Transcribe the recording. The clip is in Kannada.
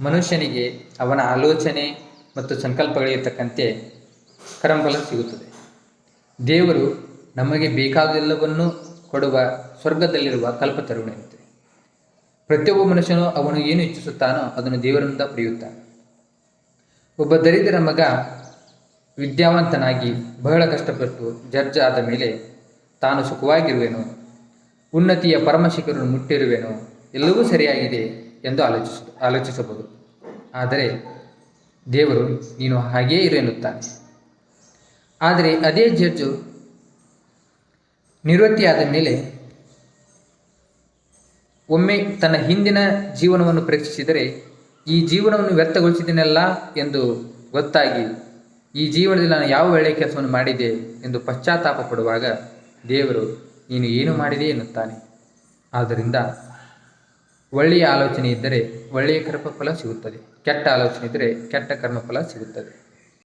ಮನುಷ್ಯನಿಗೆ ಅವನ ಆಲೋಚನೆ ಮತ್ತು ಸಂಕಲ್ಪಗಳಿಗೆ ತಕ್ಕಂತೆ ಕರ್ಮಫಲ ಸಿಗುತ್ತದೆ. ದೇವರು ನಮಗೆ ಬೇಕಾದೆಲ್ಲವನ್ನೂ ಕೊಡುವ ಸ್ವರ್ಗದಲ್ಲಿರುವ ಕಲ್ಪತರುಣೆಯಂತೆ ಪ್ರತಿಯೊಬ್ಬ ಮನುಷ್ಯನು ಅವನು ಏನು ಇಚ್ಛಿಸುತ್ತಾನೋ ಅದನ್ನು ದೇವರಿಂದ ಪಡೆಯುತ್ತಾನೆ. ಒಬ್ಬ ದರಿದ್ರ ಮಗ ವಿದ್ಯಾವಂತನಾಗಿ ಬಹಳ ಕಷ್ಟಪಟ್ಟು ಜರ್ಜ ಆದ ಮೇಲೆ ತಾನು ಸುಖವಾಗಿರುವೆನು, ಉನ್ನತಿಯ ಪರಮಶಿಖರನ್ನು ಮುಟ್ಟಿರುವೆನು, ಎಲ್ಲವೂ ಸರಿಯಾಗಿದೆ ಎಂದು ಆಲೋಚಿಸ, ಆಲೋಚಿಸಬಹುದು. ಆದರೆ ದೇವರು ನೀನು ಹಾಗೇ ಇರು ಎನ್ನುತ್ತಾನೆ. ಆದರೆ ಅದೇ ಜಡ್ಜು ನಿವೃತ್ತಿಯಾದ ಮೇಲೆ ಒಮ್ಮೆ ತನ್ನ ಹಿಂದಿನ ಜೀವನವನ್ನು ಪರೀಕ್ಷಿಸಿದರೆ ಈ ಜೀವನವನ್ನು ವ್ಯರ್ಥಗೊಳಿಸಿದ್ದೀನಲ್ಲ ಎಂದು ಗೊತ್ತಾಗಿ, ಈ ಜೀವನದಲ್ಲಿ ನಾನು ಯಾವ ಒಳ್ಳೆಯ ಕೆಲಸವನ್ನು ಮಾಡಿದೆ ಎಂದು ಪಶ್ಚಾತ್ತಾಪ ಪಡುವಾಗ ದೇವರು, ನೀನು ಏನು ಮಾಡಿದೆ ಎನ್ನುತ್ತಾನೆ. ಆದ್ದರಿಂದ ಒಳ್ಳೆಯ ಆಲೋಚನೆ ಇದ್ದರೆ ಒಳ್ಳೆಯ ಕರ್ಮಫಲ ಸಿಗುತ್ತದೆ. ಕೆಟ್ಟ ಆಲೋಚನೆ ಇದ್ದರೆ ಕೆಟ್ಟ ಕರ್ಮಫಲ ಸಿಗುತ್ತದೆ.